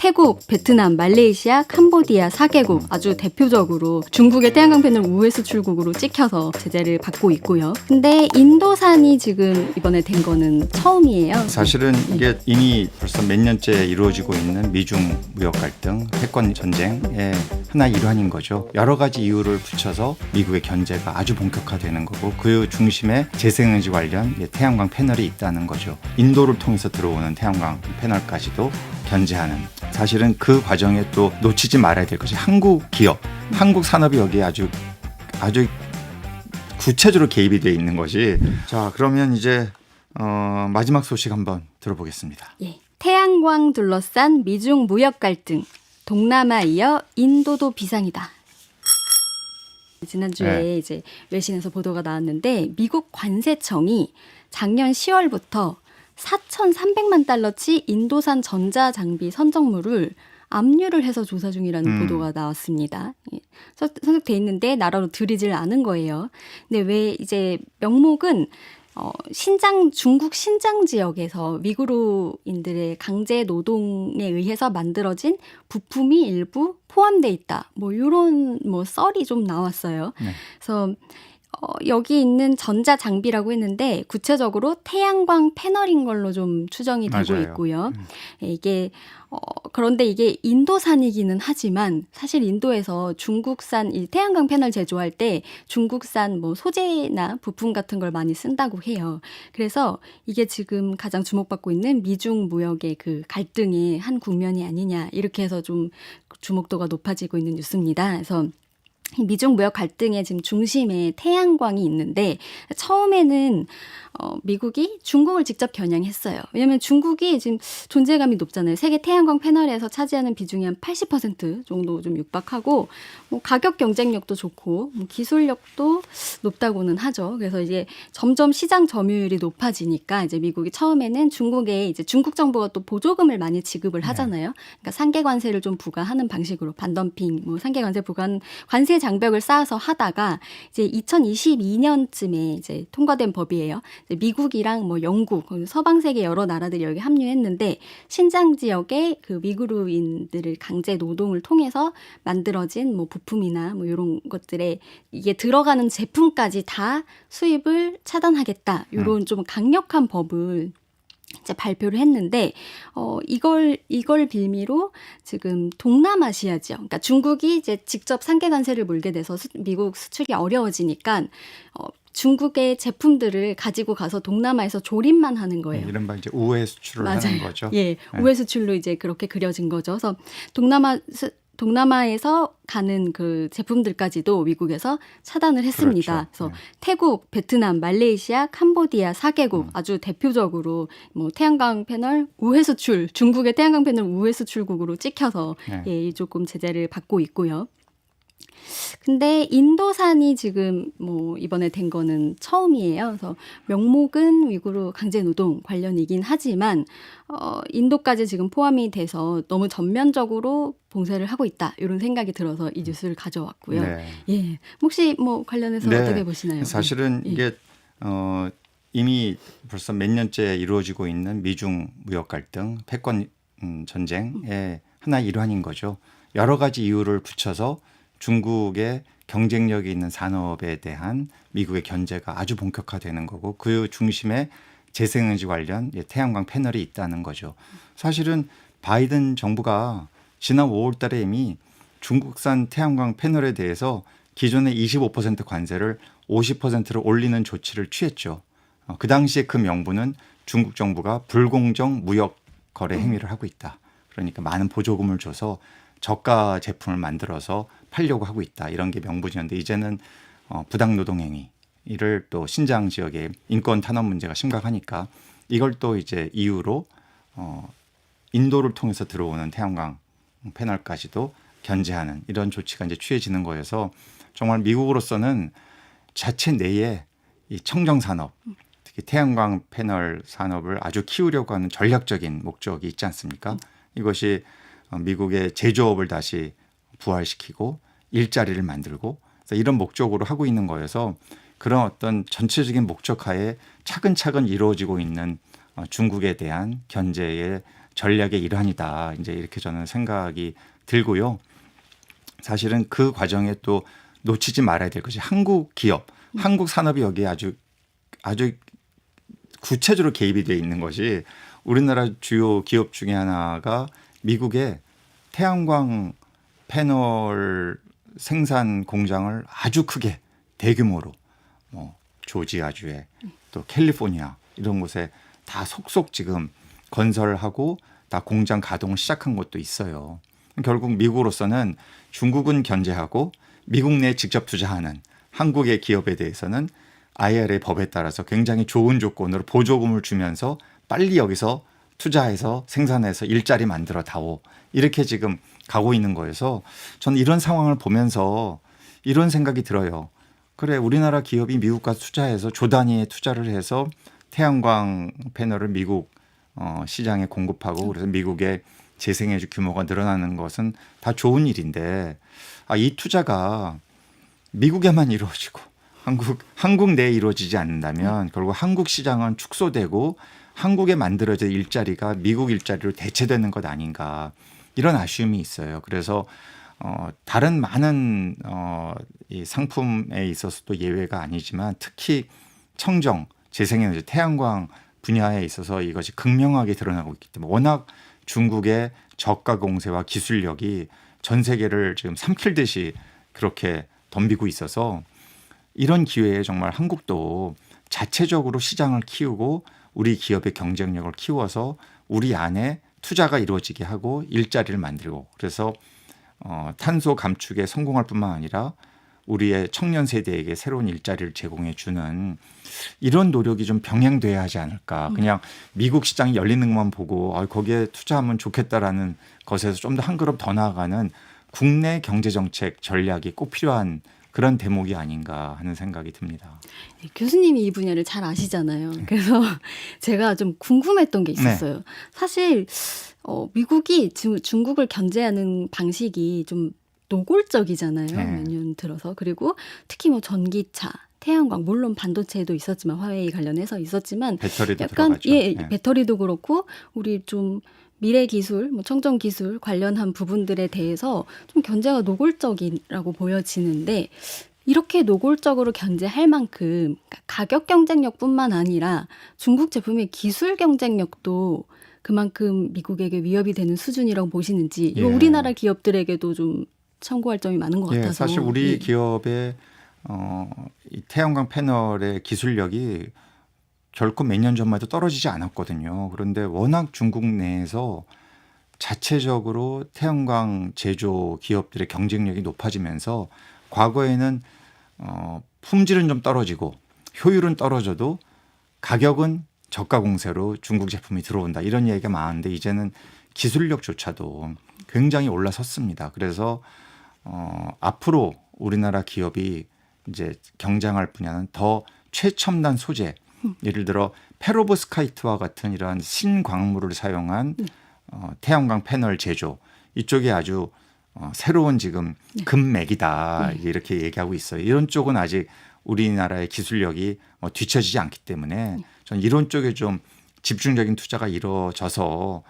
태국, 베트남, 말레이시아, 캄보디아 4개국 아주 대표적으로 중국의 태양광 패널 우회 수 출국으로 찍혀서 제재를 받고 있고요. 근데 인도산이 지금 이번에 된 거는 처음이에요. 사실은 이게 이미 벌써 몇 년째 이루어지고 있는 미중 무역 갈등, 패권 전쟁의 하나 일환인 거죠. 여러 가지 이유를 붙여서 미국의 견제가 아주 본격화되는 거고 그 중심에 재생에너지 관련 예, 태양광 패널이 있다는 거죠. 인도를 통해서 들어오는 태양광 패널까지도 견제하는 사실은 그 과정에 또 놓치지 말아야 될 것이 한국 기업, 한국 산업이 여기에 아주 아주 구체적으로 개입이 돼 있는 것이 자 그러면 이제 어, 마지막 소식 한번 들어보겠습니다. 예. 태양광 둘러싼 미중 무역 갈등. 동남아 이어 인도도 비상이다. 지난주에 네. 이제 외신에서 보도가 나왔는데 미국 관세청이 작년 10월부터 4,300만 달러치 인도산 전자 장비 선정물을 압류를 해서 조사 중이라는 음. 보도가 나왔습니다. 예. 서- 선택돼 있는데 나라로 들이질 않은 거예요. 근데 왜 이제 명목은 어, 신장 중국 신장 지역에서 위구르인들의 강제 노동에 의해서 만들어진 부품이 일부 포함돼 있다. 뭐 이런 뭐 썰이 좀 나왔어요. 네. 그래서 어, 여기 있는 전자 장비라고 했는데 구체적으로 태양광 패널인 걸로 좀 추정이 되고 맞아요. 있고요. 예, 이게 어, 그런데 이게 인도산이기는 하지만 사실 인도에서 중국산 이 태양광 패널 제조할 때 중국산 뭐 소재나 부품 같은 걸 많이 쓴다고 해요. 그래서 이게 지금 가장 주목받고 있는 미중 무역의 그 갈등의 한 국면이 아니냐 이렇게 해서 좀 주목도가 높아지고 있는 뉴스입니다. 그래서 이 미중 무역 갈등의 지금 중심에 태양광이 있는데 처음에는 어, 미국이 중국을 직접 겨냥했어요. 왜냐하면 중국이 지금 존재감이 높잖아요. 세계 태양광 패널에서 차지하는 비중이 한 80% 정도 좀 육박하고 뭐 가격 경쟁력도 좋고 뭐 기술력도 높다고는 하죠. 그래서 이제 점점 시장 점유율이 높아지니까 이제 미국이 처음에는 중국에 이제 중국 정부가 또 보조금을 많이 지급을 하잖아요. 그러니까 상계 관세를 좀 부과하는 방식으로 반덤핑, 뭐 상계 관세 부과한 관세 장벽을 쌓아서 하다가 이제 2022년쯤에 이제 통과된 법이에요. 이제 미국이랑 뭐 영국, 서방 세계 여러 나라들이 여기 합류했는데 신장 지역의 그 위구르인들을 강제 노동을 통해서 만들어진 뭐 부품이나 뭐 이런 것들에 이게 들어가는 제품까지 다 수입을 차단하겠다. 이런 좀 강력한 법을 이제 발표를 했는데 어 이걸 이걸 빌미로 지금 동남아시아 지역 그러니까 중국이 이제 직접 상계 관세를 물게 돼서 수, 미국 수출이 어려워지니까 어 중국의 제품들을 가지고 가서 동남아에서 조립만 하는 거예요. 이른바 이제 우회 수출을 하는 거죠. 예, 우회 수출로 이제 그렇게 그려진 거죠. 그래서 동남아 수- 동남아에서 가는 그 제품들까지도 미국에서 차단을 했습니다. 그렇죠. 그래서 네. 태국, 베트남, 말레이시아, 캄보디아 4개국 음. 아주 대표적으로 뭐 태양광 패널 우회 수출, 중국의 태양광 패널 우회 수출국으로 찍혀서 네. 예, 조금 제재를 받고 있고요. 근데 인도산이 지금 뭐 이번에 된 거는 처음이에요. 그래서 명목은 위구르 강제 노동 관련이긴 하지만 어 인도까지 지금 포함이 돼서 너무 전면적으로 봉쇄를 하고 있다. 이런 생각이 들어서 이 뉴스를 가져왔고요. 네. 예. 혹시 뭐 관련해서 네. 어떻게 보시나요? 사실은 예. 이게 어, 이미 벌써 몇 년째 이루어지고 있는 미중 무역 갈등, 패권 음, 전쟁의 하나 일환인 거죠. 여러 가지 이유를 붙여서 중국의 경쟁력이 있는 산업에 대한 미국의 견제가 아주 본격화되는 거고 그 중심에 재생에너지 관련 예, 태양광 패널이 있다는 거죠. 사실은 바이든 정부가 지난 5월 달에 이미 중국산 태양광 패널에 대해서 기존의 25% 관세를 50%로 올리는 조치를 취했죠. 어, 그 당시에 그 명분은 중국 정부가 불공정 무역 거래 행위를 하고 있다. 그러니까 많은 보조금을 줘서 저가 제품을 만들어서 팔려고 하고 있다. 이런 게 명분이었는데 이제는 어, 부당 노동 행위를 또 신장 지역의 인권 탄압 문제가 심각하니까 이걸 또 이제 이유로 어, 인도를 통해서 들어오는 태양광 패널까지도 견제하는 이런 조치가 이제 취해지는 거여서 정말 미국으로서는 자체 내에 이 청정 산업 특히 태양광 패널 산업을 아주 키우려고 하는 전략적인 목적이 있지 않습니까? 이것이 어, 미국의 제조업을 다시 부활시키고 일자리를 만들고 이런 목적으로 하고 있는 거여서 그런 어떤 전체적인 목적하에 차근차근 이루어지고 있는 어, 중국에 대한 견제의 전략의 일환이다. 이제 이렇게 저는 생각이 들고요. 사실은 그 과정에 또 놓치지 말아야 될 것이 한국 기업, 한국 산업이 여기에 아주 아주 구체적으로 개입이 돼 있는 것이 우리나라 주요 기업 중에 하나가 미국의 태양광 패널 생산 공장을 아주 크게 대규모로 뭐 조지아주에 또 캘리포니아 이런 곳에 다 속속 지금 건설하고 다 공장 가동을 시작한 곳도 있어요. 결국 미국으로서는 중국은 견제하고 미국 내에 직접 투자하는 한국의 기업에 대해서는 IRA 법에 따라서 굉장히 좋은 조건으로 보조금을 주면서 빨리 여기서 투자해서 생산해서 일자리 만들어 다오. 이렇게 지금 가고 있는 거여서 저는 이런 상황을 보면서 이런 생각이 들어요. 그래, 우리나라 기업이 미국 가서 투자해서 조 단위의 투자를 해서 태양광 패널을 미국 어, 시장에 공급하고 그래서 미국의 재생에너지 규모가 늘어나는 것은 다 좋은 일인데 아, 이 투자가 미국에만 이루어지고 한국 한국 내에 이루어지지 않는다면 결국 한국 시장은 축소되고 한국에 만들어질 일자리가 미국 일자리로 대체되는 것 아닌가 이런 아쉬움이 있어요. 그래서 어, 다른 많은 어, 이 상품에 있어서도 예외가 아니지만 특히 청정, 재생에너지, 태양광 분야에 있어서 이것이 극명하게 드러나고 있기 때문에 워낙 중국의 저가 공세와 기술력이 전 세계를 지금 삼킬듯이 그렇게 덤비고 있어서 이런 기회에 정말 한국도 자체적으로 시장을 키우고 우리 기업의 경쟁력을 키워서 우리 안에 투자가 이루어지게 하고 일자리를 만들고 그래서 어, 탄소 감축에 성공할 뿐만 아니라 우리의 청년 세대에게 새로운 일자리를 제공해 주는 이런 노력이 좀 병행돼야 하지 않을까. 그냥 미국 시장이 열리는 것만 보고 아, 거기에 투자하면 좋겠다라는 것에서 좀 더 한 걸음 더 나아가는 국내 경제 정책 전략이 꼭 필요한 그런 대목이 아닌가 하는 생각이 듭니다. 네, 교수님이 이 분야를 잘 아시잖아요. 그래서 제가 좀 궁금했던 게 있었어요. 사실 어, 미국이 지금 중국을 견제하는 방식이 좀 노골적이잖아요. 네. 몇년 들어서 그리고 특히 뭐 전기차, 태양광 물론 반도체도 있었지만 화웨이 관련해서 있었지만 배터리도 약간 들어가죠. 예 네. 배터리도 그렇고 우리 좀 미래 기술, 뭐 청정 기술 관련한 부분들에 대해서 좀 견제가 노골적이라고 보여지는데 이렇게 노골적으로 견제할 만큼 가격 경쟁력뿐만 아니라 중국 제품의 기술 경쟁력도 그만큼 미국에게 위협이 되는 수준이라고 보시는지 이거 예. 우리나라 기업들에게도 좀 참고할 점이 많은 것 예, 같아서 사실 우리 예. 기업의 어, 이 태양광 패널의 기술력이 결코 몇 년 전만 해도 떨어지지 않았거든요. 그런데 워낙 중국 내에서 자체적으로 태양광 제조 기업들의 경쟁력이 높아지면서 과거에는 어, 품질은 좀 떨어지고 효율은 떨어져도 가격은 저가 공세로 중국 제품이 들어온다 이런 얘기가 많은데 이제는 기술력조차도 굉장히 올라섰습니다. 그래서 어, 앞으로 우리나라 기업이 이제 경쟁할 분야는 더 최첨단 소재, 예를 들어 페로브스카이트와 같은 이러한 신광물을 사용한 어, 태양광 패널 제조. 이쪽이 아주 어, 새로운 지금 금맥이다. 이제 이렇게 얘기하고 있어요. 이런 쪽은 아직 우리나라의 기술력이 어, 뒤처지지 않기 때문에 저는 이런 쪽에 좀 집중적인 투자가 이루어져서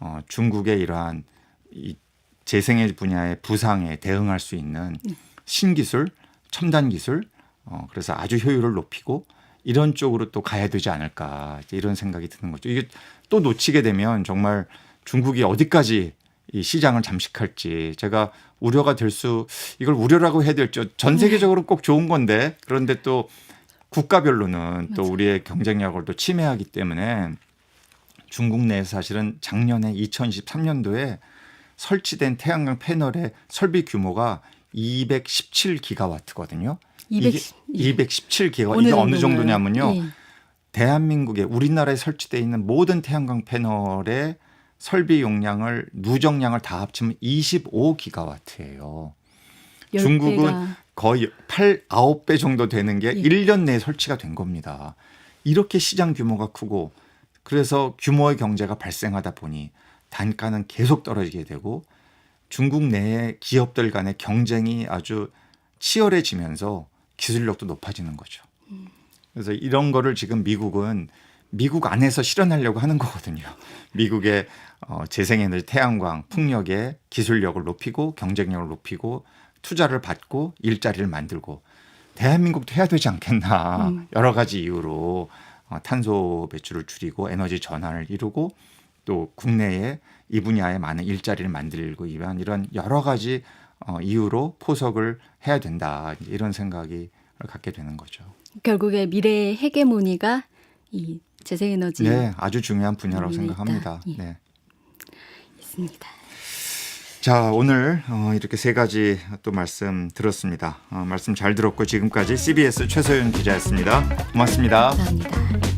어, 중국의 이러한 이 재생의 분야의 부상에 대응할 수 있는 신기술, 첨단 기술, 어, 그래서 아주 효율을 높이고 이런 쪽으로 또 가야 되지 않을까 이런 생각이 드는 거죠. 이게 또 놓치게 되면 정말 중국이 어디까지 이 시장을 잠식할지 제가 우려가 될 수 이걸 우려라고 해야 될지 전 세계적으로 꼭 좋은 건데 그런데 또 국가별로는 또 우리의 경쟁력을 또 침해하기 때문에 중국 내에서 사실은 작년에 2023년도에 설치된 태양광 패널의 설비 규모가 217기가와트거든요. 210, 이게 217기가 이게 어느 정도냐면요. 예. 대한민국에 우리나라에 설치되어 있는 모든 태양광 패널의 설비 용량을 누적량을 다 합치면 25기가와트예요. 열 중국은 거의 8, 9배 정도 되는 게 예. 1년 내에 설치가 된 겁니다. 이렇게 시장 규모가 크고 그래서 규모의 경제가 발생하다 보니 단가는 계속 떨어지게 되고 중국 내의 기업들 간의 경쟁이 아주 치열해지면서 기술력도 높아지는 거죠. 그래서 이런 거를 지금 미국은 미국 안에서 실현하려고 하는 거거든요. 미국의 어, 재생에너지, 태양광, 풍력의 기술력을 높이고 경쟁력을 높이고 투자를 받고 일자리를 만들고 대한민국도 해야 되지 않겠나 음. 여러 가지 이유로 어, 탄소 배출을 줄이고 에너지 전환을 이루고 또 국내에 이 분야에 많은 일자리를 만들고 위한 이런 여러 가지 어, 이유로 포석을 해야 된다 이런 생각이 갖게 되는 거죠. 결국에 미래의 헤게모니가 이 재생에너지 네, 아주 중요한 분야라고. 생각합니다. 예. 네. 있습니다. 자, 오늘 어, 이렇게 세 가지 또 말씀 들었습니다. 어, 말씀 잘 들었고 지금까지 CBS 최소연 기자였습니다. 고맙습니다. 감사합니다.